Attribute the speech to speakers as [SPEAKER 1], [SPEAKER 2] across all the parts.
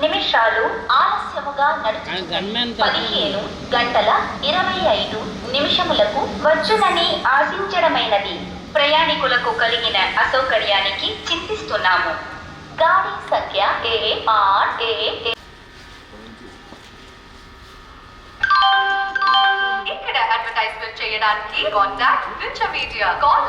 [SPEAKER 1] నిమిషాలు ఆలస్యముగా నడుచు పదిహేను గంటల ఇరవై ఐదు నిమిషములకు వచ్చునని ఆశించడమైనది. ప్రయాణికులకు కలిగిన అసౌకర్యానికి చింతిస్తున్నాము. గాడి సంఖ్య ఏ ఆర్ ఏ ఏ.
[SPEAKER 2] ఇక్కడ అడ్వర్టైజ్మెంట్ చేయడానికి కాంటాక్ట్ విచ మీడియా కాల్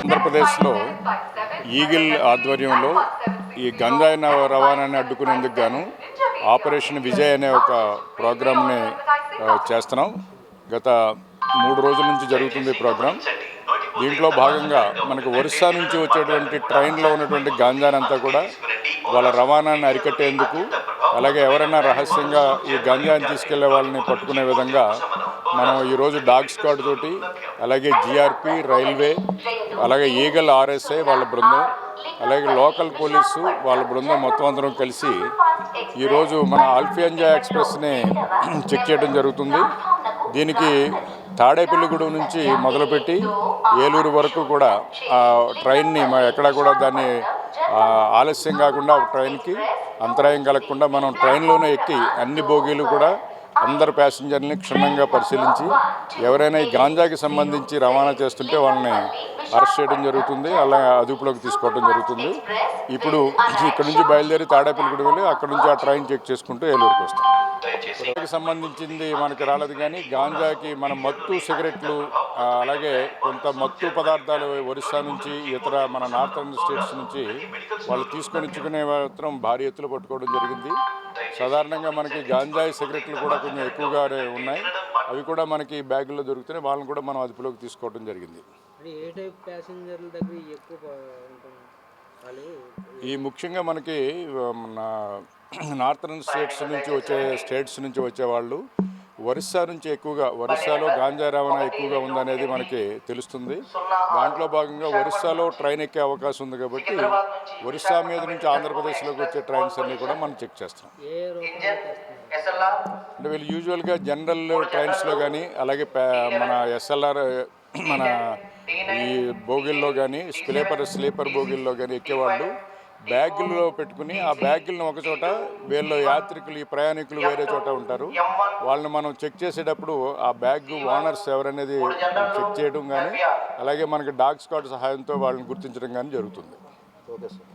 [SPEAKER 3] ఆంధ్రప్రదేశ్లో ఈగిల్ ఆధ్వర్యంలో ఈ గంజాయి నవ- రవాణాని అడ్డుకునేందుకు గాను ఆపరేషన్ విజయ్ అనే ఒక ప్రోగ్రామ్ని చేస్తున్నాం. గత మూడు రోజుల నుంచి జరుగుతుంది ఈ ప్రోగ్రాం. దీంట్లో భాగంగా మనకు ఒరిస్సా నుంచి వచ్చేటువంటి ట్రైన్లో ఉన్నటువంటి గాంజానంతా కూడా వాళ్ళ రవాణాన్ని అరికట్టేందుకు అలాగే ఎవరైనా రహస్యంగా ఈ గంజాని తీసుకెళ్ళే వాళ్ళని పట్టుకునే విధంగా మనం ఈరోజు డాగ్ స్క్వాడ్ తోటి అలాగే జిఆర్పి రైల్వే అలాగే ఈగల్ ఆర్ఎస్ఐ వాళ్ళ బృందం అలాగే లోకల్ పోలీసు వాళ్ళ బృందం మొత్తం అందరం కలిసి ఈరోజు మన ఆల్ఫియంజా ఎక్స్ప్రెస్ని చెక్ చేయడం జరుగుతుంది. దీనికి తాడేపల్లిగూడెం నుంచి మొదలుపెట్టి ఏలూరు వరకు కూడా ఆ ట్రైన్ని ఎక్కడ ఎక్కడా కూడా దాన్ని ఆలస్యం కాకుండా ట్రైన్కి అంతరాయం కలగకుండా మనం ట్రైన్లోనే ఎక్కి అన్ని బోగీలు కూడా అందరు ప్యాసింజర్ని క్షుణ్ణంగా పరిశీలించి ఎవరైనా ఈ గాంజాకి సంబంధించి రవాణా చేస్తుంటే వాళ్ళని అరెస్ట్ చేయడం జరుగుతుంది అలా అదుపులోకి తీసుకోవడం జరుగుతుంది. ఇప్పుడు ఇక్కడ నుంచి బయలుదేరి తాడేపల్లిగూడ వెళ్ళి అక్కడ నుంచి ఆ ట్రైన్ చెక్ చేసుకుంటూ ఏలూరుకి వస్తాం. దానికి సంబంధించింది మనకి రాలేదు కానీ గాంజాకి మన మత్తు సిగరెట్లు అలాగే కొంత మత్తు పదార్థాలు ఒరిస్సా నుంచి ఇతర మన నార్థన్ స్టేట్స్ నుంచి వాళ్ళు తీసుకొని ఇచ్చుకునే మాత్రం భారీ ఎత్తులు పట్టుకోవడం జరిగింది. సాధారణంగా మనకి గాంజాయి సిగరెట్లు కూడా కొంచెం ఎక్కువగానే ఉన్నాయి. అవి కూడా మనకి బ్యాగుల్లో దొరుకుతున్నాయి వాళ్ళని కూడా మనం అదుపులోకి తీసుకోవడం జరిగింది. ఈ ముఖ్యంగా మనకి నార్థన్ స్టేట్స్ నుంచి వచ్చే స్టేట్స్ నుంచి వచ్చే వాళ్ళు ఒరిస్సా నుంచి ఎక్కువగా ఒరిస్సాలో గాంజా రవాణా ఎక్కువగా ఉందనేది మనకి తెలుస్తుంది. దాంట్లో భాగంగా ఒరిస్సాలో ట్రైన్ ఎక్కే అవకాశం ఉంది కాబట్టి ఒరిస్సా మీద నుంచి ఆంధ్రప్రదేశ్లోకి వచ్చే ట్రైన్స్ అన్నీ కూడా మనం చెక్ చేస్తాం అంటే వీళ్ళు యూజువల్గా జనరల్ ట్రైన్స్లో కానీ అలాగే మన ఎస్ఎల్ఆర్ మన ఈ బోగిల్లో కానీ స్లీపర్ స్లీపర్ బోగిల్లో కానీ ఎక్కేవాళ్ళు బ్యాగుల్లో పెట్టుకుని ఆ బ్యాగులను ఒక చోట వీళ్ళు యాత్రికులు ఈ ప్రయాణికులు వేరే చోట ఉంటారు వాళ్ళని మనం చెక్ చేసేటప్పుడు ఆ బ్యాగ్ ఓనర్స్ ఎవరనేది చెక్ చేయడం కానీ అలాగే మనకి డాగ్ స్క్వాడ్ సహాయంతో వాళ్ళని గుర్తించడం కానీ జరుగుతుంది
[SPEAKER 4] ఓకే సార్